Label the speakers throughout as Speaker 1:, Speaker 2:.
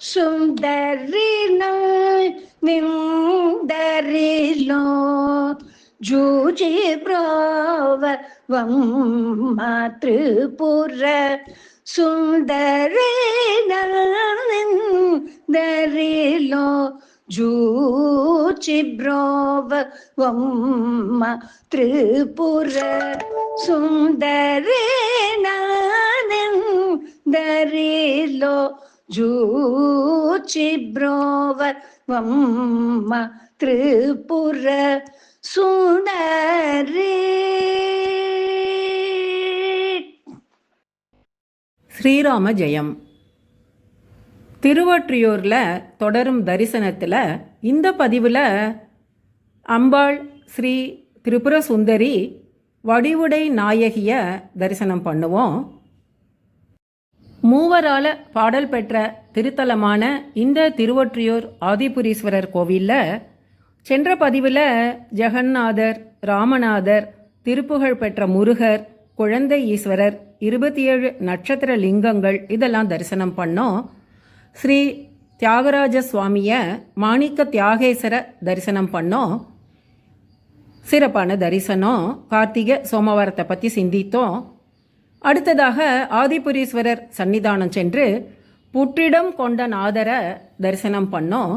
Speaker 1: சுந்தரினோ நிந்தரிலோ ஜூஜி ப்ரோவ மாத்ருபுர சுந்தரினோ ஜூச்சி ப்ரோவ வம்ம திரிபுர சுந்தரினோ வம்ம திரிபுர
Speaker 2: ஸ்ரீராம ஜெயம். திருவொற்றியூரில் தொடரும் தரிசனத்தில் இந்த பதிவில் அம்பாள் ஸ்ரீ திரிபுர சுந்தரி வடிவுடை நாயகிய தரிசனம் பண்ணுவோம். மூவரால பாடல் பெற்ற திருத்தலமான இந்த திருவொற்றியூர் ஆதிபுரீஸ்வரர் கோவிலில் சென்ற பதிவில் ஜெகநாதர் ராமநாதர் திருப்புகழ் பெற்ற முருகர் குழந்தை ஈஸ்வரர் இருபத்தி ஏழு நட்சத்திர லிங்கங்கள் இதெல்லாம் தரிசனம் பண்ணோம். ஸ்ரீ தியாகராஜ சுவாமியை மாணிக்க தியாகேஸ்வர தரிசனம் பண்ணோம். சிறப்பான தரிசனம். கார்த்திகை சோமவாரத்தை பற்றி சிந்தித்தோம். அடுத்ததாக ஆதிபுரீஸ்வரர் சன்னிதானம் சென்று புற்றிடம் கொண்ட நாதரை தரிசனம் பண்ணோம்.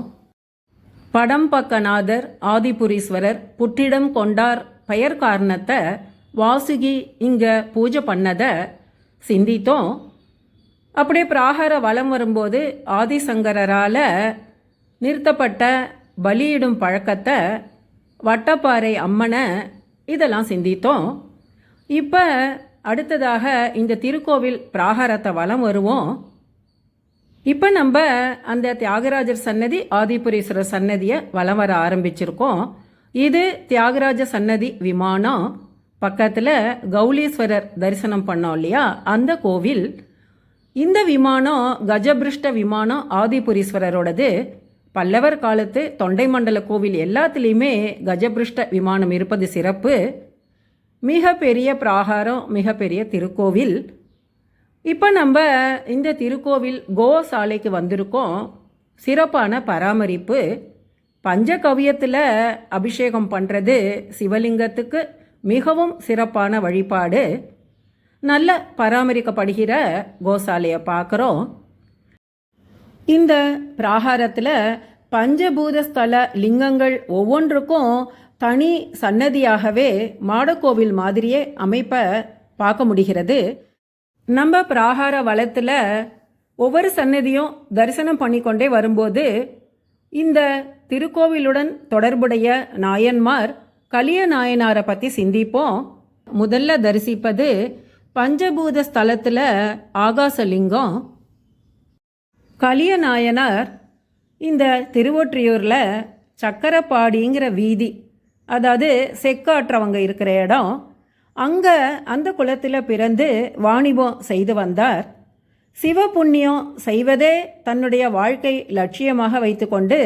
Speaker 2: படம் பக்கநாதர் ஆதிபுரீஸ்வரர் புற்றிடம் கொண்டார் பெயர் காரணத்தை வாசுகி இங்கே பூஜை பண்ணதை சிந்தித்தோம். அப்படியே பிராகார வலம் வரும்போது ஆதிசங்கரால் நிறுத்தப்பட்ட பலியிடும் பழக்கத்தை வட்டப்பாறை அம்மனை இதெல்லாம் சிந்தித்தோம். இப்போ அடுத்ததாக இந்த திருக்கோவில் பிராகாரத்தை வலம் வருவோம். இப்போ நம்ம அந்த தியாகராஜர் சன்னதி ஆதிபுரீஸ்வரர் சன்னதியை வலம் வர ஆரம்பிச்சிருக்கோம். இது தியாகராஜ சன்னதி விமானம். பக்கத்தில் கௌலீஸ்வரர் தரிசனம் பண்ணோம் இல்லையா? அந்த கோவில். இந்த விமானம் கஜபிருஷ்ட விமானம் ஆதிபுரீஸ்வரரோடது. பல்லவர் காலத்து தொண்டை மண்டல கோவில் எல்லாத்துலேயுமே கஜபிருஷ்ட விமானம் இருப்பது சிறப்பு. மிகப்பெரிய பிராகாரம் மிகப்பெரிய திருக்கோவில். இப்போ நம்ம இந்த திருக்கோவில் கோசாலைக்கு வந்திருக்கோம். சிறப்பான பராமரிப்பு. பஞ்சகவியத்தில் அபிஷேகம் பண்ணுறது சிவலிங்கத்துக்கு மிகவும் சிறப்பான வழிபாடு. நல்ல பராமரிக்கப்படுகிற கோசாலையை பார்க்குறோம். இந்த பிராகாரத்தில் பஞ்சபூத ஸ்தல லிங்கங்கள் ஒவ்வொன்றுக்கும் தனி சன்னதியாகவே மாடக்கோவில் மாதிரியே அமைப்பை பார்க்க முடிகிறது. நம்ம பிராகார வளத்தில் ஒவ்வொரு சன்னதியும் தரிசனம் பண்ணிக்கொண்டே வரும்போது இந்த திருக்கோவிலுடன் தொடர்புடைய நாயன்மார் கலிய நாயனாரை பற்றி சிந்திப்போம். முதல்ல தரிசிப்பது பஞ்சபூத ஸ்தலத்தில் ஆகாசலிங்கம் கலிய நாயனார் இந்த திருவொற்றியூரில் சக்கரப்பாடிங்கிற வீதி அதாவது செக்காற்றவங்க இருக்கிற இடம் அங்கே அந்த குளத்தில் பிறந்து வாணிபம் செய்து வந்தார். சிவபுண்ணியம் செய்வதே தன்னுடைய வாழ்க்கை லட்சியமாக வைத்துக்கொண்டு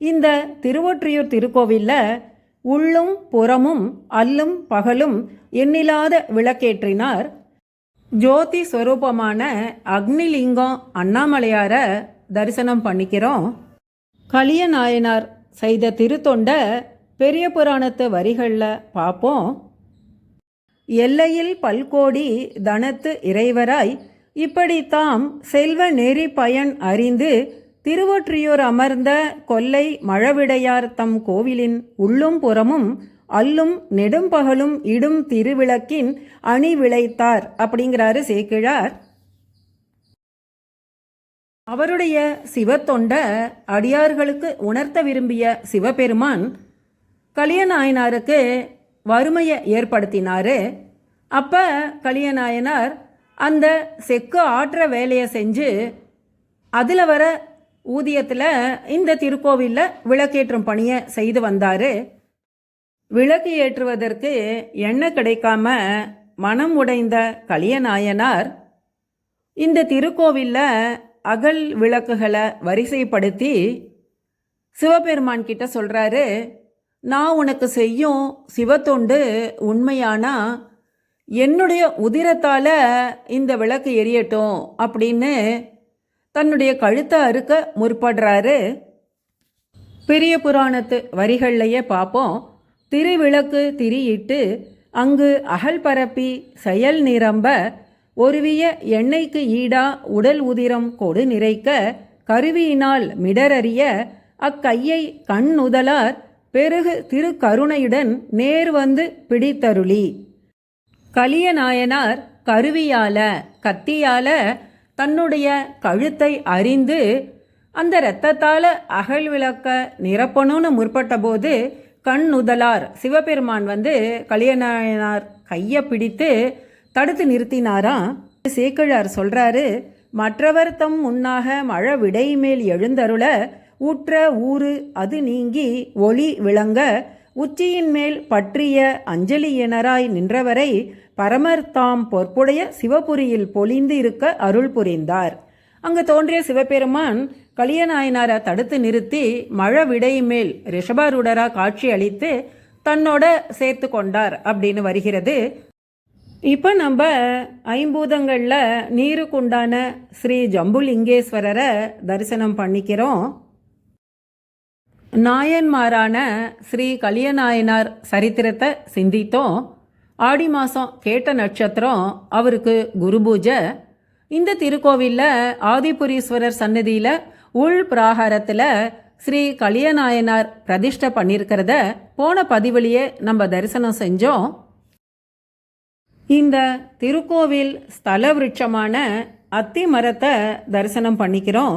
Speaker 2: இந்த திருவொற்றியூர் திருக்கோவிலில் உள்ளும் புறமும் அல்லும் பகலும் எண்ணில்லாத விளக்கேற்றினார். ஜோதி ஸ்வரூபமான அக்னிலிங்கம் அண்ணாமலையார தரிசனம் பண்ணிக்கிறோம். கலியநாயனார் செய்த திருத்தொண்ட பெரிய புராணத்து வரிகளில் பார்ப்போம் எல்லையில் பல்கோடி தனத்து இறைவராய் இப்படித்தாம் செல்வ நெறி பயன் அறிந்து திருவொற்றியூர் அமர்ந்த கொல்லை மழவிடையார் தம் கோவிலின் உள்ளும் புறமும் அல்லும் நெடும்பகலும் இடும் திருவிளக்கின் அணி விளைத்தார் அப்படிங்கிறாரு சேக்கிழார். அவருடைய சிவத்தொண்ட அடியார்களுக்கு உணர்த்த விரும்பிய சிவபெருமான் கலியநாயனாருக்கு வறுமையை ஏற்படுத்தினாரு. அப்போ கலியநாயனார் அந்த செக்கு ஆற்ற வேலையை செஞ்சு அதில் வர ஊதியத்தில் இந்த திருக்கோவிலில் விளக்கேற்றும் பணியை செய்து வந்தார். விளக்கு ஏற்றுவதற்கு எண்ணெய் கிடைக்காம மனம் உடைந்த கலியநாயனார் இந்த திருக்கோவிலில் அகல் விளக்குகளை வரிசைப்படுத்தி சிவபெருமான் கிட்ட சொல்கிறாரு நான் உனக்கு செய்யும் சிவத்தொண்டு உண்மையானா? என்னுடைய உதிரத்தால் இந்த விளக்கு எரியட்டும் அப்படின்னு தன்னுடைய கழுத்தை அறுக்க முற்படுறாரு. பெரிய புராணத்து வரிகள்லையே பார்ப்போம் திருவிளக்கு திரியிட்டு அங்கு அகல் பரப்பி செயல் நிரம்ப ஒருவிய எண்ணெய்க்கு ஈடா உடல் உதிரம் கொடு நிறைக்க கருவியினால் மிடரறிய அக்கையை கண் உதலார் பெருகு திருக்கருணையுடன் நேர் வந்து பிடித்தருளி. கலியநாயனார் கருவியால கத்தியால தன்னுடைய கழுத்தை அறிந்து அந்த இரத்தத்தால் அகல் விளக்க நிரப்பணும்னு முற்பட்டபோது கண் நுதலார் சிவபெருமான் வந்து கலியநாயனார் கையை பிடித்து தடுத்து நிறுத்தினாராம் சேக்கிழார் சொல்கிறாரு மற்றவர் தம் முன்னாக மழ விடை மேல் எழுந்தருள ஊற்ற ஊறு அது நீங்கி ஒளி விளங்க உச்சியின் மேல் பற்றிய அஞ்சலியினராய் நின்றவரை பரமர் தாம் பொற்புடைய சிவபுரியில் பொலிந்து இருக்க அருள் புரிந்தார். அங்கு தோன்றிய சிவபெருமான் கலியநாயனாரை தடுத்து நிறுத்தி மழை விடை மேல் ரிஷபாரூடரா காட்சி அளித்து தன்னோட சேர்த்து கொண்டார் அப்படின்னு வருகிறது. இப்போ நம்ம ஐம்பூதங்களில் நீருக்குண்டான ஸ்ரீ ஜம்புலிங்கேஸ்வரரை தரிசனம் பண்ணிக்கிறோம். நாயன்மாரான ஸ்ரீ கலியநாயனார் சரித்திரத்தை சிந்தித்தோம். ஆடி மாதம் கேட்ட நட்சத்திரம் அவருக்கு குரு பூஜை. இந்த திருக்கோவிலில் ஆதிபுரீஸ்வரர் சன்னதியில் உள் பிராகாரத்தில் ஸ்ரீ கலியநாயனார் பிரதிஷ்டை பண்ணியிருக்கிறத போன பதிவிலேயே நம்ம தரிசனம் செஞ்சோம். இந்த திருக்கோவில் ஸ்தல விருட்சமான அத்தி மரத்தை தரிசனம் பண்ணிக்கிறோம்.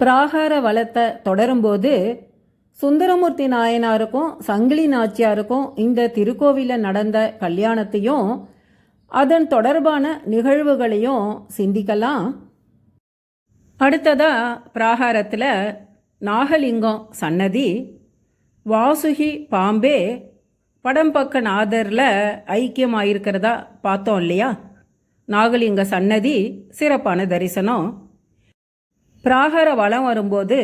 Speaker 2: பிராகார வளத்தை தொடரும்போது சுந்தரமூர்த்தி நாயனாருக்கும் சங்கிலி நாச்சியாருக்கும் இந்த திருக்கோவிலில் நடந்த கல்யாணத்தையும் அதன் தொடர்பான நிகழ்வுகளையும் சிந்திக்கலாம். அடுத்ததாக பிராகாரத்தில் நாகலிங்கம் சன்னதி வாசுகி பாம்பே படம் பக்க நாதரில் ஐக்கியமாயிருக்கிறதா பார்த்தோம் இல்லையா? நாகலிங்க சன்னதி சிறப்பான தரிசனம். பிராகார வளம் வரும்போது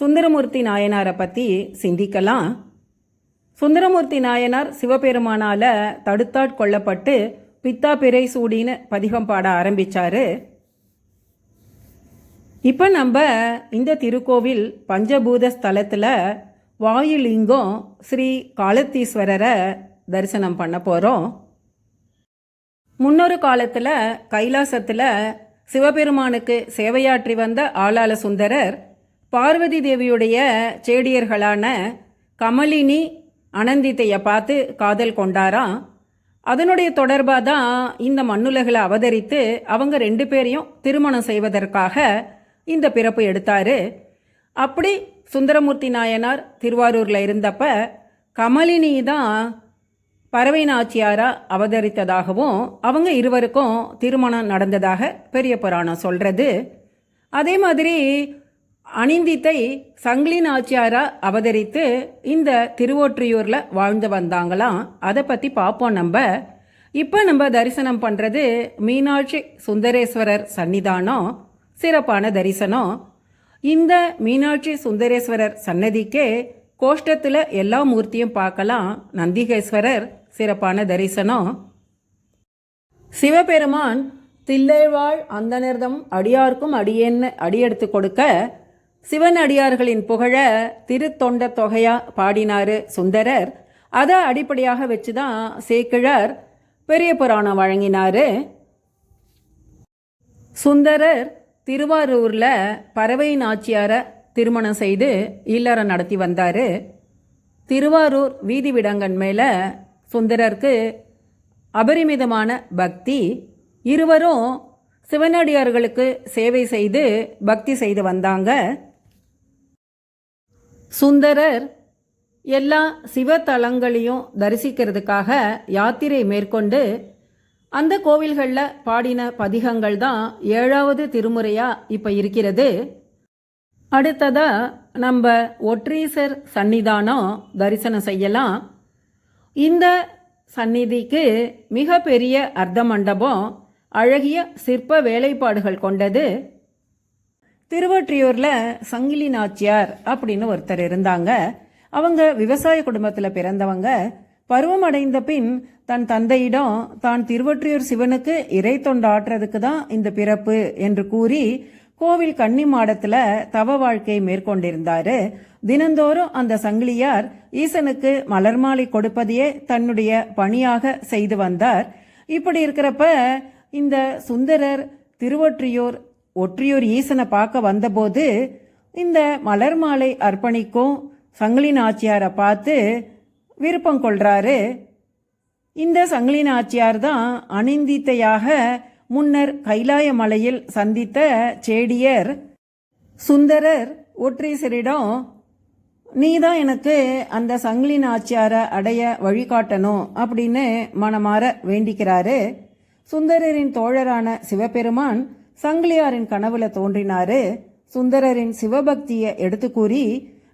Speaker 2: சுந்தரமூர்த்தி நாயனாரை பற்றி சிந்திக்கலாம். சுந்தரமூர்த்தி நாயனார் சிவபெருமானால் தடுத்தாட்கொள்ளப்பட்டு பித்தா பிறை சூடின்னு பதிகம் பாட ஆரம்பித்தார் இப்போ நம்ம இந்த திருக்கோவில் பஞ்சபூத ஸ்தலத்தில் வாயுலிங்கம் ஸ்ரீ காலத்தீஸ்வரரை தரிசனம் பண்ண போகிறோம் முன்னொரு காலத்தில் கைலாசத்தில் சிவபெருமானுக்கு சேவையாற்றி வந்த ஆளாள சுந்தரர் பார்வதி தேவியுடைய சேடியர்களான கமலினி அனந்தித்தையை பார்த்து காதல் கொண்டாராம். அதனுடைய தொடர்பாக தான் இந்த மண்ணுலகில் அவதரித்து அவங்க ரெண்டு பேரையும் திருமணம் செய்வதற்காக இந்த பிறப்பு எடுத்தார். அப்படி சுந்தரமூர்த்தி நாயனார் திருவாரூரில் இருந்தப்ப கமலினி தான் பறவை நாச்சியாரா அவதரித்ததாகவும் அவங்க இருவருக்கும் திருமணம் நடந்ததாக பெரிய புராணம் சொல்கிறது அதே மாதிரி அனிந்தித்தை சங்கிலி நாச்சியாரா அவதரித்து இந்த திருவொற்றியூரில் வாழ்ந்து வந்தாங்களாம். அதை பற்றி பார்ப்போம் நம்ம. இப்போ நம்ம தரிசனம் பண்ணுறது மீனாட்சி சுந்தரேஸ்வரர் சன்னிதானம் சிறப்பான தரிசனம். இந்த மீனாட்சி சுந்தரேஸ்வரர் சன்னதிக்கே கோஷ்டத்தில் எல்லா மூர்த்தியும் பார்க்கலாம். நந்திகேஸ்வரர் சிறப்பான தரிசனம். சிவபெருமான் தில்லைவாழ் அந்தனிர்தம் அடியார்க்கும் அடியேன்னு அடியெடுத்து கொடுக்க சிவன் அடியார்களின் புகழ திருத்தொண்ட தொகையா பாடினாரு சுந்தரர். அதை அடிப்படையாக வச்சு தான் சேக்கிழார் பெரிய புராணம் வழங்கினாரு. சுந்தரர் திருவாரூரில் பறவை நாச்சியாரை திருமணம் செய்து இல்லறம் நடத்தி வந்தார். திருவாரூர் வீதி விடங்கன் மேலே சுந்தரருக்கு அபரிமிதமான பக்தி. இருவரும் சிவனடியார்களுக்கு சேவை செய்து பக்தி செய்து வந்தாங்க. சுந்தரர் எல்லா சிவத்தலங்களையும் தரிசிக்கிறதுக்காக யாத்திரை மேற்கொண்டு அந்த கோவில்களில் பாடின பதிகங்கள் தான் ஏழாவது திருமுறையாக இப்போ இருக்கிறது. அடுத்ததாக நம்ம ஒற்றீசர் சன்னிதானம் தரிசனம் செய்யலாம். இந்த சந்நிதிக்கு மிக பெரிய அர்த்த மண்டபம் அழகிய சிற்ப வேலைப்பாடுகள் கொண்டது. திருவொற்றியூரில் சங்கிலி நாச்சியார் அப்படின்னு ஒருத்தர் இருந்தாங்க. அவங்க விவசாய குடும்பத்தில் பிறந்தவங்க. பருவமடைந்த பின் தன் தந்தையிடம் தான் திருவொற்றியூர் சிவனுக்கு இறை தொண்டாற்றுறதுக்கு தான் இந்த பிறப்பு என்று கூறி கோவில் கன்னி மாடத்துல தவ வாழ்க்கையை மேற்கொண்டிருந்தாரு. தினந்தோறும் அந்த சங்கிலியார் ஈசனுக்கு மலர் மாலை கொடுப்பதையே தன்னுடைய பணியாக செய்து வந்தார். இப்படி இருக்கிறப்ப இந்த சுந்தரர் திருவொற்றியூர் ஒற்றியூர் ஈசனை பார்க்க வந்தபோது இந்த மலர் மாலை அர்ப்பணிக்கும் சங்கிலி நாச்சியாரை பார்த்து விருப்பம் கொள்றாரு. இந்த சங்கிலி நாச்சியார் தான் அனிந்தித்தையாக முன்னர் கைலாய மலையில் சந்தித்த சேடியர் சுந்தரர் ஒற்றீசரிடம் நீ தான் எனக்கு அந்த சங்கிலி நாச்சியார அடைய வழிகாட்டணும் அப்படின்னு மனமாற வேண்டிக்கிறாரு. சுந்தரரின் தோழரான சிவபெருமான் சங்கிலியாரின் கனவுல தோன்றினாரு. சுந்தரரின் சிவபக்தியை எடுத்து கூறி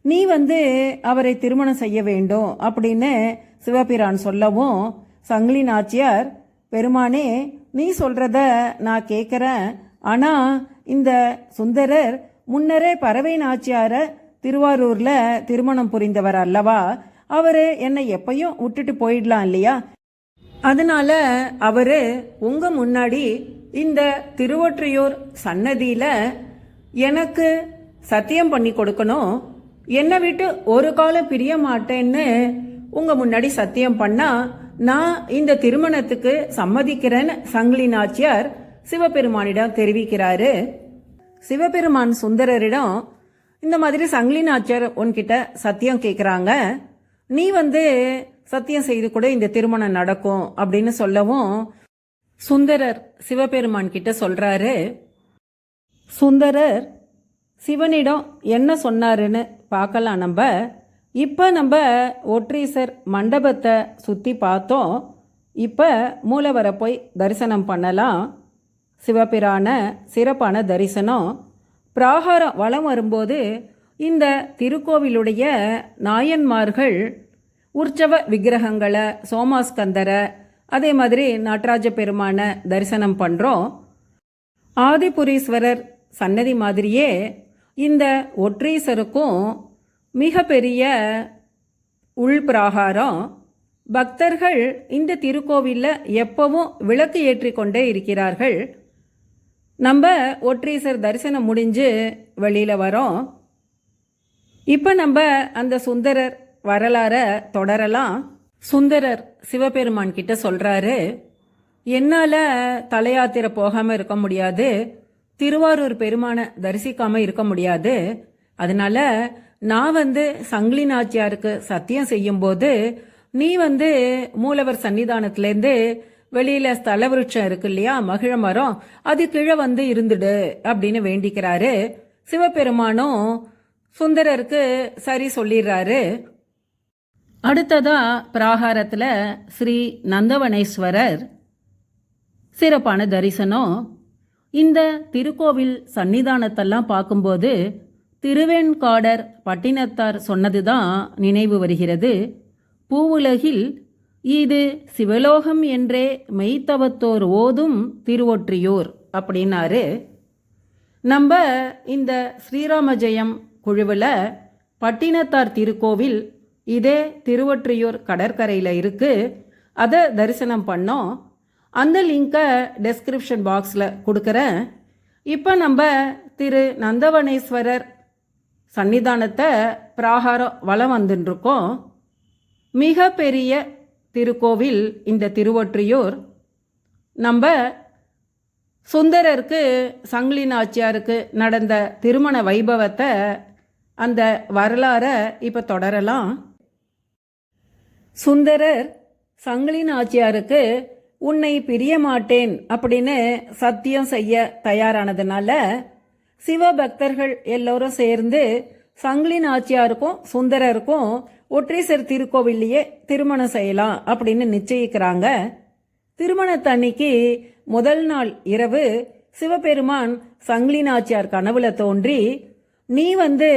Speaker 2: நீ வந்து அவரை திருமணம் செய்ய வேண்டும் அப்படின்னு சிவபிரான் சொல்லவும் சங்கிலி நாச்சியார் பெருமானே நீ சொல்றத நான் கேட்குறேன் ஆனா இந்த சுந்தரர் முன்னரே பறவை நாச்சியார திருவாரூர்ல திருமணம் புரிந்தவர் அல்லவா? அவரு என்னை எப்பயும் விட்டுட்டு போயிடலாம் இல்லையா? அதனால அவரு உங்க முன்னாடி இந்த திருவொற்றியூர் சன்னதியில எனக்கு சத்தியம் பண்ணி கொடுக்கணும். என்னை விட்டு ஒரு காலம் பிரிய மாட்டேன்னு உங்க முன்னாடி சத்தியம் பண்ணா நான் இந்த திருமணத்துக்கு சம்மதிக்கிறேன்னு சங்கிலி நாச்சியார் சிவபெருமானிடம் தெரிவிக்கிறாரு. சிவபெருமான் சுந்தரரிடம் இந்த மாதிரி சங்கிலி நாச்சியார் உன்கிட்ட சத்தியம் கேட்குறாங்க நீ வந்து சத்தியம் செய்து கூட இந்த திருமணம் நடக்கும் அப்படின்னு சொல்லவும் சுந்தரர் சிவபெருமான் கிட்ட சொல்றாரு. சுந்தரர் சிவனிடம் என்ன சொன்னாருன்னு பார்க்கலாம் நம்ம. இப்போ நம்ம ஒற்றீசர் மண்டபத்தை சுற்றி பார்த்தோம். இப்போ மூலவரை போய் தரிசனம் பண்ணலாம். சிவபிரான சிறப்பான தரிசனம். பிராகாரம் வலம் வரும்போது இந்த திருக்கோவிலுடைய நாயன்மார்கள் உற்சவ விக்கிரகங்களை சோமாஸ்கந்தரை அதே மாதிரி நடராஜ பெருமான தரிசனம் பண்ணுறோம் ஆதிபுரீஸ்வரர் சன்னதி மாதிரியே இந்த ஒற்றீசருக்கும் மிகப்பெரிய உள்பிராகாரம் பக்தர்கள் இந்த திருக்கோவிலில் எப்பவும் விளக்கு ஏற்றிக்கொண்டே இருக்கிறார்கள். நம்ம ஒற்றீசர் தரிசனம் முடிஞ்சு வெளியில் வரோம். இப்போ நம்ம அந்த சுந்தரர் வரலாற தொடரலாம். சுந்தரர் சிவபெருமான் கிட்ட சொல்கிறாரு என்னால் தலையாத்திரை போகாமல் இருக்க முடியாது. திருவாரூர் பெருமானை தரிசிக்காமல் இருக்க முடியாது. அதனால நான் வந்து சங்கிலி நாச்சியாருக்கு சத்தியம் செய்யும்போது நீ வந்து மூலவர் சன்னிதானத்திலேருந்து வெளியில ஸ்தல விருட்சம் இருக்கு இல்லையா மகிழ மரம் அது கீழே வந்து இருந்துடு அப்படின்னு வேண்டிக்கிறாரு. சிவபெருமானும் சுந்தரருக்கு சரி சொல்லிடுறாரு. அடுத்ததா பிராகாரத்தில் ஸ்ரீ நந்தவனேஸ்வரர் சிறப்பான தரிசனம். இந்த திருக்கோவில் சன்னிதானத்தெல்லாம் பார்க்கும்போது திருவெண்காடர் பட்டினத்தார் சொன்னதுதான் நினைவு வருகிறது. பூவுலகில் இது சிவலோகம் என்றே மெய்த்தவத்தோர் ஓதும் திருவொற்றியூர் அப்படின்னாரு. நம்ம இந்த ஸ்ரீராம ஜெயம் குழுவில் பட்டினத்தார் திருக்கோவில் இதே திருவொற்றியூர் கடற்கரையில் இருக்குது அதை தரிசனம் பண்ணோம். அந்த லிங்கை டெஸ்கிரிப்ஷன் பாக்ஸில் கொடுக்குறேன். இப்போ நம்ம திரு நந்தவனேஸ்வரர் சன்னிதானத்தை பிராகாரம் வலம் வந்துட்டுருக்கோம் மிக பெரிய திருக்கோவில் இந்த திருவொற்றியூர். நம்ம சுந்தரருக்கு சங்கிலி நாச்சியாருக்கு நடந்த திருமண வைபவத்தை அந்த வரலாறை இப்போ தொடரலாம். சுந்தரர் சங்கிலி நாச்சியாருக்கு உன்னை பிரிய மாட்டேன் அப்படின்னு சத்தியம் செய்ய தயாரானதுனால சிவ பக்தர்கள் எல்லோரும் சேர்ந்து சங்கிலி நாச்சியாருக்கும் சுந்தரருக்கும் ஒற்றீசர் திருக்கோவில்லையே திருமணம் செய்யலாம் அப்படின்னு நிச்சயிக்கிறாங்க. திருமணத்தன்னைக்கு முதல் நாள் இரவு சிவபெருமான் சங்கிலி நாச்சியார் கனவுல தோன்றி நீ வந்து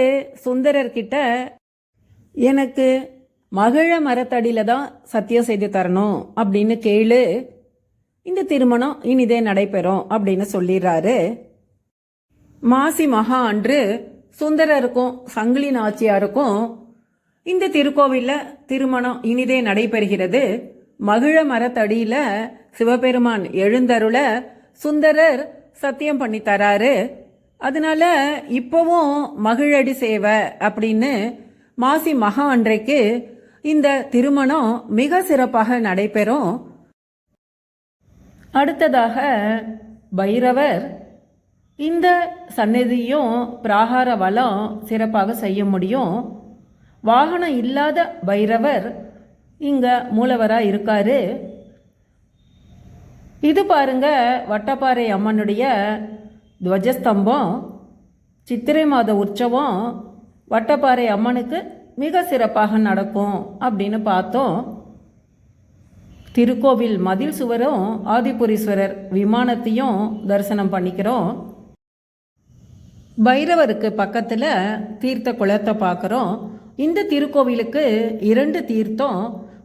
Speaker 2: சுந்தரர்கிட்ட எனக்கு மகிழ மரத்தடியில தான் சத்தியம் செய்து தரணும் அப்படின்னு கேளு. இந்த திருமணம் இனிதே நடைபெறும் அப்படின்னு சொல்லிடுறாரு. மாசி மகா அன்று சுந்தரருக்கும் சங்கிலி நாச்சியாருக்கும் இந்த திருக்கோவிலில் திருமணம் இனிதே நடைபெறுகிறது. மகிழ மரத்தடியில சிவபெருமான் எழுந்தருள சுந்தரர் சத்தியம் பண்ணி தராரு. அதனால இப்பவும் மகிழடி சேவை அப்படின்னு மாசி மகா அன்றைக்கு இந்த திருமணம் மிக சிறப்பாக நடைபெறும். அடுத்ததாக பைரவர் இந்த சன்னதியும் பிராகார வளம் சிறப்பாக செய்ய முடியும். வாகனம் இல்லாத பைரவர் இங்க மூலவராக இருக்காரு. இது பாருங்க வட்டப்பாறை அம்மனுடைய துவஜஸ்தம்பம் சித்திரை மாத உற்சவம் வட்டப்பாறை அம்மனுக்கு மிக சிறப்பாக நடக்கும் அப்படின்னு பார்த்தோம். திருக்கோவில் மதில் சுவரும் ஆதிபுரீஸ்வரர் விமானத்தையும் தரிசனம் பண்ணிக்கிறோம். பைரவருக்கு பக்கத்தில் தீர்த்த குளத்தை பார்க்குறோம் இந்த திருக்கோவிலுக்கு இரண்டு தீர்த்தம்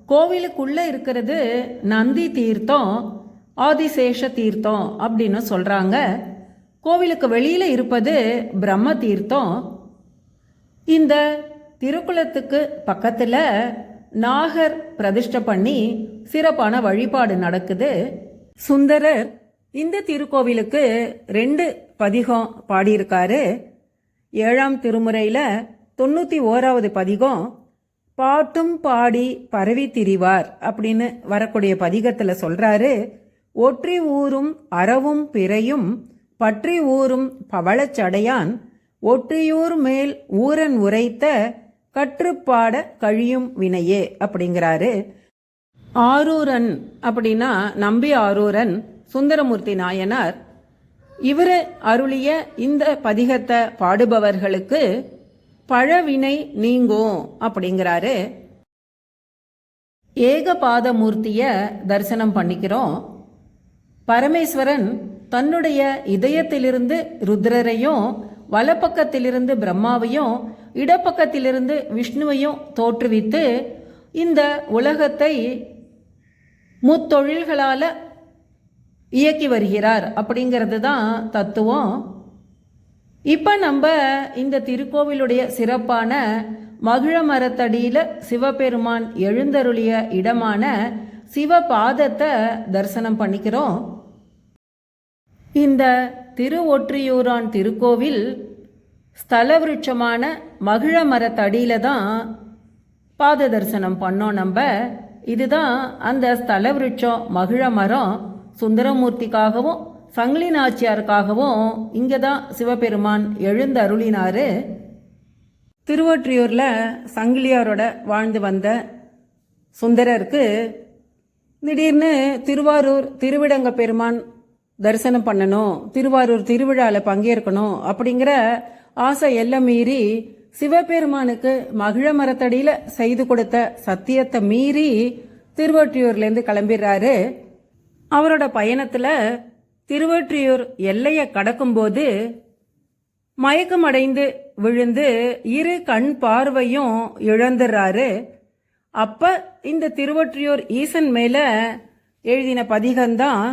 Speaker 2: கோவிலுக்குள்ளே இருக்கிறது நந்தி தீர்த்தம் ஆதிசேஷ தீர்த்தம் அப்படின்னு சொல்கிறாங்க கோவிலுக்கு வெளியில் இருப்பது பிரம்ம தீர்த்தம். இந்த திருக்குளத்துக்கு பக்கத்தில் நாகர் பிரதிஷ்டை பண்ணி சிறப்பான வழிபாடு நடக்குது. சுந்தரர் இந்த திருக்கோவிலுக்கு ரெண்டு பதிகம் பாடியிருக்காரு. ஏழாம் திருமுறையில் தொண்ணூற்றி ஓராவது பதிகம் பாட்டும் பாடி பரவி திரிவார் அப்படின்னு வரக்கூடிய பதிகத்தில் சொல்கிறாரு ஒற்றி ஊரும் அறவும் பிறையும் பற்றி ஊரும் பவளச்சடையான் ஒற்றியூர் மேல் ஊரன் உரைத்த கற்றுப்பாட கழியும் வினையே அப்படிங்கிறாரு. ஆரூரன் அப்படின்னா நம்பி ஆரூரன் சுந்தரமூர்த்தி நாயனார் இவர் அருளிய இந்த பதிகத்தை பாடுபவர்களுக்கு பழவினை நீங்கும் அப்படிங்கிறாரு. ஏகபாதமூர்த்திய தரிசனம் பண்ணிக்கிறோம். பரமேஸ்வரன் தன்னுடைய இதயத்திலிருந்து ருத்ரரையும் வலப்பக்கத்திலிருந்து பிரம்மாவையும் இடப்பக்கத்திலிருந்து விஷ்ணுவையும் தோற்றுவித்து இந்த உலகத்தை முத்தொழில்களால் இயக்கி வருகிறார் அப்படிங்கிறது தான் தத்துவம். இப்போ நம்ம இந்த திருக்கோவிலுடைய சிறப்பான மகிழ மரத்தடியில் சிவபெருமான் எழுந்தருளிய இடமான சிவபாதத்தை தரிசனம் பண்ணிக்கிறோம். இந்த திருவொற்றியூரான் திருக்கோவில் ஸ்தல விருட்சமான மகிழ மரத்தடியில் தான் பாத தரிசனம் பண்ணோம் நம்ம. இதுதான் அந்த ஸ்தல விருட்சம் மகிழ மரம் சுந்தரமூர்த்திக்காகவும் சங்கிலி நாச்சியாருக்காகவும் இங்கே தான் சிவபெருமான் எழுந்து அருளினார். திருவொற்றியூரில் சங்கிலியாரோட வாழ்ந்து வந்த சுந்தரருக்கு திடீர்னு திருவாரூர் திருவிடங்க பெருமான் தரிசனம் பண்ணணும் திருவாரூர் திருவிழாவில் பங்கேற்கணும் அப்படிங்கிற ஆசை எல்லாம் மீறி சிவபெருமானுக்கு மகிழ மரத்தடியில் செய்து கொடுத்த சத்தியத்தை மீறி திருவொற்றியூர்லேருந்து கிளம்பிடுறாரு. அவரோட பயணத்தில் திருவொற்றியூர் எல்லையை கடக்கும்போது மயக்கமடைந்து விழுந்து இரு கண் பார்வையும் இழந்துடுறாரு அப்ப இந்த திருவொற்றியூர் ஈசன் மேல எழுதின பதிகம்தான்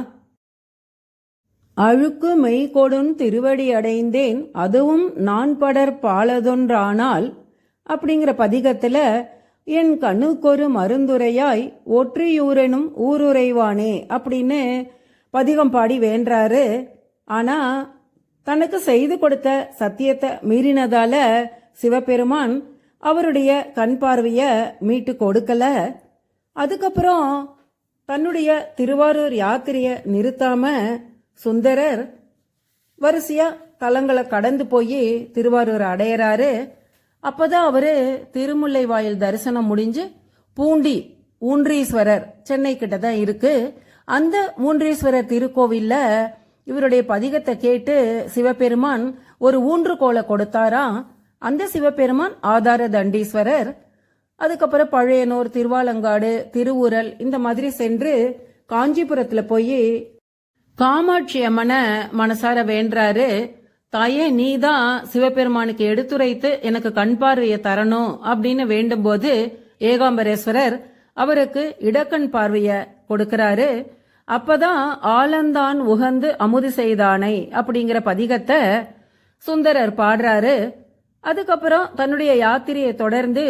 Speaker 2: அழுக்கு மெய்கொடுன் திருவடி அடைந்தேன் அதுவும் நான் படர் பாலதொன்றானால் அப்படிங்கிற பதிகத்துல என் கண்ணுக்கொரு மருந்துரையாய் ஒற்றியூரனும் ஊருரைவானே அப்படின்னு பதிகம் பாடி வேண்டாரு ஆனா தனக்கு செய்து கொடுத்த சத்தியத்தை மீறினதால சிவபெருமான் அவருடைய கண் பார்வைய மீட்டு கொடுக்கல. அதுக்கப்புறம் தன்னுடைய திருவாரூர் யாத்திரைய நிறுத்தாம சுந்தரர் வரிசையா தலங்களை கடந்து போய் திருவாரூர் அடையறாரு. அப்பதான் அவரு திருமுல்லை வாயில் தரிசனம் முடிஞ்சு பூண்டி ஊன்றீஸ்வரர் சென்னை கிட்ட தான் இருக்கு. அந்த ஊன்றீஸ்வரர் திருக்கோவில்ல இவருடைய பதிகத்தை கேட்டு சிவபெருமான் ஒரு ஊன்றுகோலை கொடுத்தாராம். அந்த சிவபெருமான் ஆதார தண்டீஸ்வரர். அதுக்கப்புறம் பழையனூர் திருவாலங்காடு திருவுரல் இந்த மாதிரி சென்று காஞ்சிபுரத்துல போய் காமாட்சி அம்மனை மனசார வேண்டாரு. தாயே நீ தான் சிவபெருமானுக்கு எடுத்துரைத்து எனக்கு கண் பார்வையை தரணும் அப்படின்னு வேண்டும்போது ஏகாம்பரேஸ்வரர் அவருக்கு இடக்கண் பார்வைய கொடுக்கிறாரு. அப்பதான் ஆலந்தான் உகந்து அமுது செய்தானை அப்படிங்கிற பதிகத்தை சுந்தரர் பாடுறாரு. அதுக்கப்புறம் தன்னுடைய யாத்திரையை தொடர்ந்து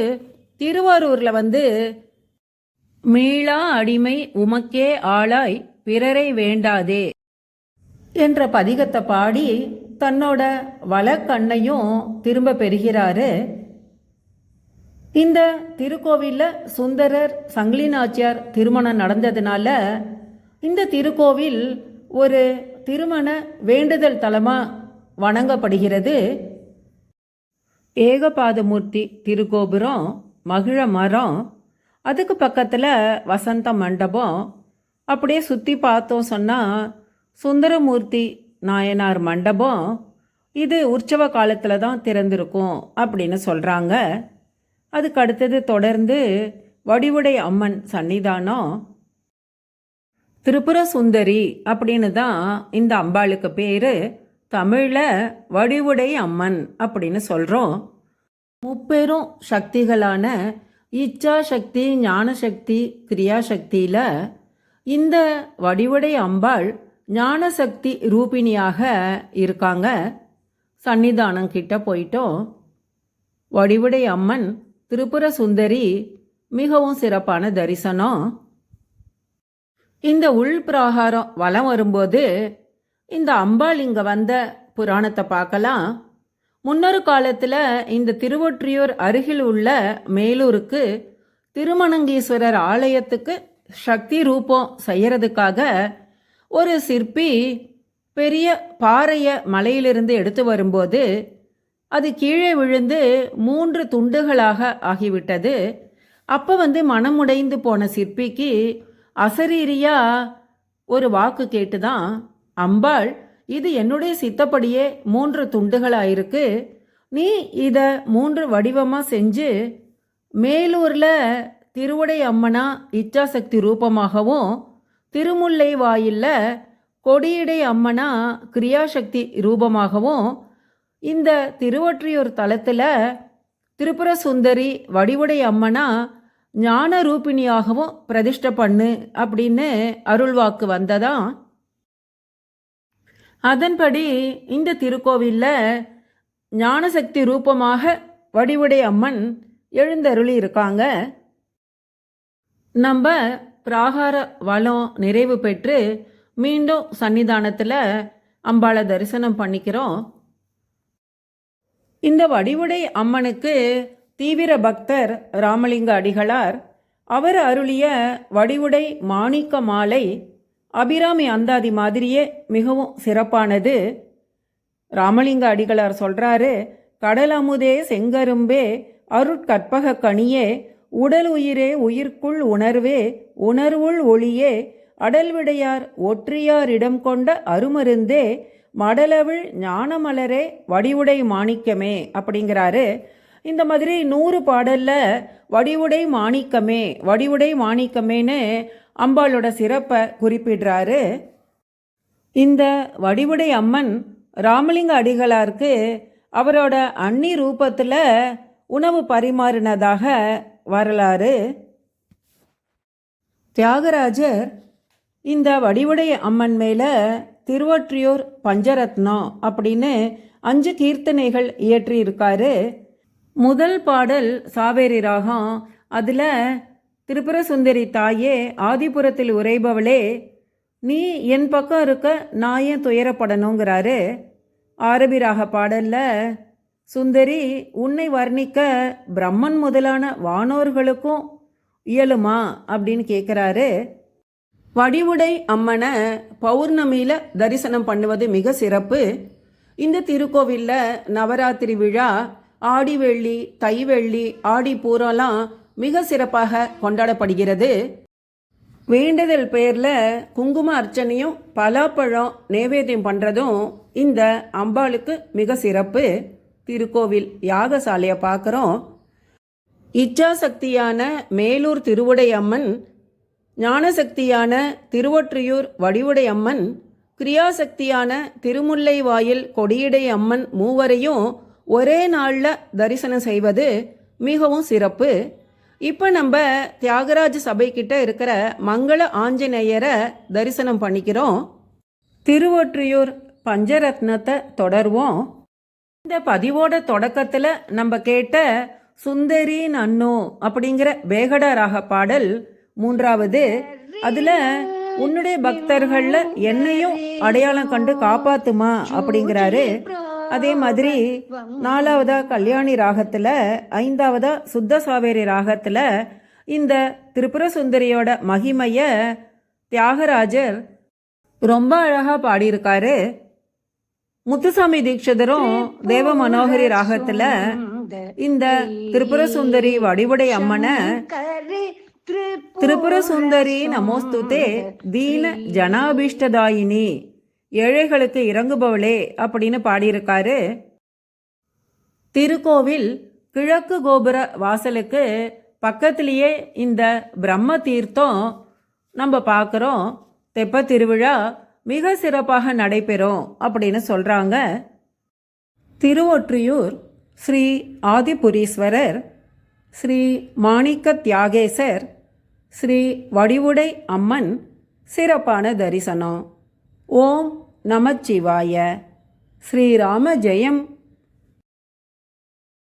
Speaker 2: திருவாரூர்ல வந்து மீளா அடிமை உமக்கே ஆளாய் பிறரை வேண்டாதே என்ற பதிகத்தை பாடி தன்னோட வலக்கண்ணையும் திரும்ப பெறுகிறாரு. இந்த திருக்கோவிலில் சுந்தரர் சங்கிலி நாச்சியார் திருமணம் நடந்ததுனால இந்த திருக்கோவில் ஒரு திருமண வேண்டுதல் தலமாக வணங்கப்படுகிறது. ஏகபாதமூர்த்தி திருக்கோபுரம் மகிழ மரம் அதுக்கு பக்கத்தில் வசந்த மண்டபம். அப்படியே சுற்றி பார்த்தோம் சொன்னால் சுந்தரமூர்த்தி நாயனார் மண்டபம் இது உற்சவ காலத்தில் தான் திறந்திருக்கும் அப்படின்னு சொல்கிறாங்க அதுக்கு அடுத்தது தொடர்ந்து வடிவுடை அம்மன் சன்னிதானம் திரிபுர சுந்தரி அப்படின்னு தான் இந்த அம்பாளுக்கு பேர். தமிழில் வடிவுடை அம்மன் அப்படின்னு சொல்கிறோம் முப்பெரும் சக்திகளான இச்சா சக்தி ஞானசக்தி கிரியாசக்தியில் கிரியா சக்தியில் இந்த வடிவுடை அம்பாள் ஞானசக்தி ரூபிணியாக இருக்காங்க. சன்னிதானம் கிட்ட போயிட்டோம். வடிவுடை அம்மன் திரிபுர சுந்தரி மிகவும் சிறப்பான தரிசனம். இந்த உள் பிராகாரம் வலம் வரும்போது இந்த அம்பாள் இங்க வந்த புராணத்தை பார்க்கலாம். முன்னொரு காலத்தில் இந்த திருவொற்றியூர் அருகில் உள்ள மேலூருக்கு திருமணங்கீஸ்வரர் ஆலயத்துக்கு சக்தி ரூபம் செய்யறதுக்காக ஒரு சிற்பி பெரிய பாறையை மலையிலிருந்து எடுத்து வரும்போது அது கீழே விழுந்து மூன்று துண்டுகளாக ஆகிவிட்டது. அப்போ வந்து மனமுடைந்து போன சிற்பிக்கு அசரீரியா ஒரு வாக்கு கேட்டுதான் அம்பாள் இது என்னுடைய சித்தப்படியே மூன்று துண்டுகளாயிருக்கு. நீ இதை மூன்று வடிவமாக செஞ்சு மேலூரில் திருவுடை அம்மனா இச்சாசக்தி ரூபமாகவும் திருமுல்லை வாயில்ல கொடியடை அம்மனா கிரியாசக்தி ரூபமாகவும் இந்த திருவொற்றியூர் தலத்தில் திரிபுர சுந்தரி வடிவுடை அம்மனா ஞான ரூபிணியாகவும் பிரதிஷ்டை பண்ணு அப்படின்னு அருள்வாக்கு வந்ததா? அதன்படி இந்த திருக்கோவிலில் ஞானசக்தி ரூபமாக வடிவுடை அம்மன் எழுந்தருளி இருக்காங்க நம்ம பிராகார வளம் நிறைவு பெற்று மீண்டும் சன்னிதானத்தில் அம்பாளை தரிசனம் பண்ணிக்கிறோம். இந்த வடிவுடை அம்மனுக்கு தீவிர பக்தர் ராமலிங்க அடிகளார் அவர் அருளிய வடிவுடை மாணிக்க மாலை அபிராமி அந்தாதி மாதிரியே மிகவும் சிறப்பானது. ராமலிங்க அடிகளார் சொல்கிறாரு கடல் அமுதே செங்கரும்பே அருட்கற்பக கனியே உடல் உயிரே உயிர்க்குள் உணர்வே உணர்வுள் ஒளியே அடல்விடையார் ஒற்றியாரிடம் கொண்ட அருமருந்தே மடலவிழ் ஞானமலரே வடிவுடை மாணிக்கமே அப்படிங்கிறாரு. இந்த மாதிரி நூறு பாடலில் வடிவுடை மாணிக்கமே வடிவுடை மாணிக்கமேன்னு அம்பாளோட சிறப்பை குறிப்பிடுறாரு. இந்த வடிவுடை அம்மன் ராமலிங்க அடிகளாருக்கு அவரோட அன்னி ரூபத்தில் உணவு பரிமாறினதாக வரலாறு. தியாகராஜர் இந்த வடிவுடைய அம்மன் மேலே திருவொற்றியூர் பஞ்சரத்னம் அப்படின்னு அஞ்சு கீர்த்தனைகள் இயற்றியிருக்காரு. முதல் பாடல் சாவேரி ராகம். அதில் திரிபுர சுந்தரி தாயே ஆதிபுரத்தில் உரைபவளே நீ என் பக்கம் இருக்க நான் ஏன் துயரப்படணுங்கிறாரு. ஆரபிராக பாடலில் சுந்தரி உன்னை வர்ணிக்க பிரம்மன் முதலான வானோர்களுக்கும் இயலுமா? அப்படின்னு கேட்குறாரு வடிவுடை அம்மனை பௌர்ணமியில் தரிசனம் பண்ணுவது மிக சிறப்பு. இந்த திருக்கோவிலில் நவராத்திரி விழா ஆடிவெள்ளி தைவெள்ளி ஆடி பூரம்லாம் மிக சிறப்பாக கொண்டாடப்படுகிறது. வேண்டுதல் பேரில் குங்கும அர்ச்சனையும் பலாப்பழம் நைவேத்தியம் பண்ணுறதும் இந்த அம்பாளுக்கு மிக சிறப்பு. திருக்கோவில் யாகசாலையை பார்க்குறோம். இச்சாசக்தியான மேலூர் திருவுடை அம்மன் ஞானசக்தியான திருவொற்றியூர் வடிவுடை அம்மன் கிரியாசக்தியான திருமுல்லை வாயில் கொடியிடை அம்மன் மூவரையும் ஒரே நாளில் தரிசனம் செய்வது மிகவும் சிறப்பு. இப்போ நம்ம தியாகராஜ சபைக்கிட்ட இருக்கிற மங்கள ஆஞ்சநேயரை தரிசனம் பண்ணிக்கிறோம். திருவொற்றியூர் பஞ்சரத்னத்தை தொடர்வோம். இந்த பதிவோட தொடக்கத்தில் நம்ம கேட்ட சுந்தரின் அன்னோ அப்படிங்கிற வேகட ராக பாடல் மூன்றாவது. அதுல உன்னுடைய பக்தர்கள்ல என்னையும் அடையாளம் கண்டு காப்பாத்துமா அப்படிங்கிறாரு. அதே மாதிரி நாலாவதா கல்யாணி ராகத்துல ஐந்தாவதா சுத்த சாவேரி ராகத்துல இந்த திரிபுர சுந்தரியோட மகிமைய தியாகராஜர் ரொம்ப அழகா பாடியிருக்காரு. முத்துசாமி தீட்சிதரும் தேவ மனோகரி ராகத்துல இந்த திரிபுர சுந்தரி வடிவுடை அம்மனை திரிபுர சுந்தரி நமோஸ்துதே தீன ஜனாபீஷ்டதாயினி ஏழைகளுக்கு இறங்குபவளே அப்படின்னு பாடியிருக்காரு. திருக்கோவில் கிழக்கு கோபுர வாசலுக்கு பக்கத்திலேயே இந்த பிரம்ம தீர்த்தம் நம்ம பார்க்குறோம். தெப்ப திருவிழா மிக சிறப்பாக நடைபெறும் அப்படின்னு சொல்கிறாங்க திருவொற்றியூர் ஸ்ரீ ஆதிபுரீஸ்வரர் ஸ்ரீ மாணிக்க தியாகேசர் ஸ்ரீ வடிவுடை அம்மன் சிறப்பான தரிசனம். ஓம் நமச்சிவாய. ஸ்ரீராம ஜெயம்